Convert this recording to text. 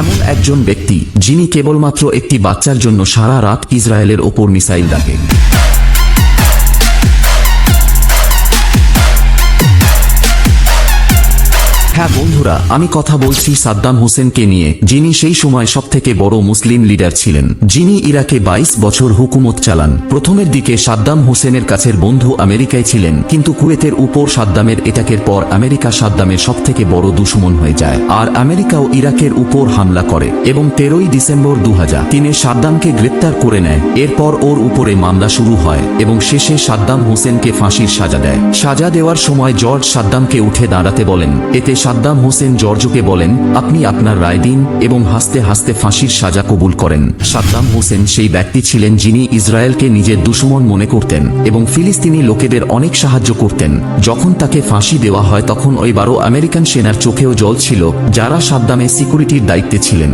এমন একজন ব্যক্তি যিনি কেবলমাত্র একটি বাচ্চার জন্য সারা রাত ইসরায়েলের ওপর মিসাইল ডাকে। হ্যাঁ বন্ধুরা, আমি কথা বলছি সাদ্দাম হোসেনকে নিয়ে, যিনি সেই সময় সবথেকে বড় মুসলিম লিডার ছিলেন। যিনি ইরাকে ২২ বছর হুকুমত চালান। প্রথমের দিকে সাদ্দাম হোসেনের কাছের বন্ধু আমেরিকায় ছিলেন, কিন্তু কুয়েতের উপর সাদ্দামের এটাকের পর আমেরিকা সাদ্দামের সবথেকে বড় দুশ্মন হয়ে যায়। আর আমেরিকাও ইরাকের উপর হামলা করে, এবং তেরোই ডিসেম্বর দু তিনে সাদ্দামকে গ্রেপ্তার করে নেয়। এরপর ওর উপরে মামলা শুরু হয়, এবং শেষে সাদ্দাম হোসেনকে ফাঁসির সাজা দেয়। সাজা দেওয়ার সময় জর্জ সাদ্দামকে উঠে দাঁড়াতে বলেন, এতে সাদ্দাম হোসেন জর্জকে বলেন, আপনি আপনার রায় দিন এবং হাসতে হাসতে ফাঁসির সাজা কবুল করেন। সাদ্দাম হোসেন সেই ব্যক্তি ছিলেন যিনি ইসরায়েলকে নিজের দুশ্মন মনে করতেন এবং ফিলিস্তিনি লোকেদের অনেক সাহায্য করতেন। যখন তাকে ফাঁসি দেওয়া হয়, তখন ওইবারও আমেরিকান সেনার চোখেও জল ছিল, যারা সাদ্দামে সিকিউরিটির দায়িত্বে ছিলেন।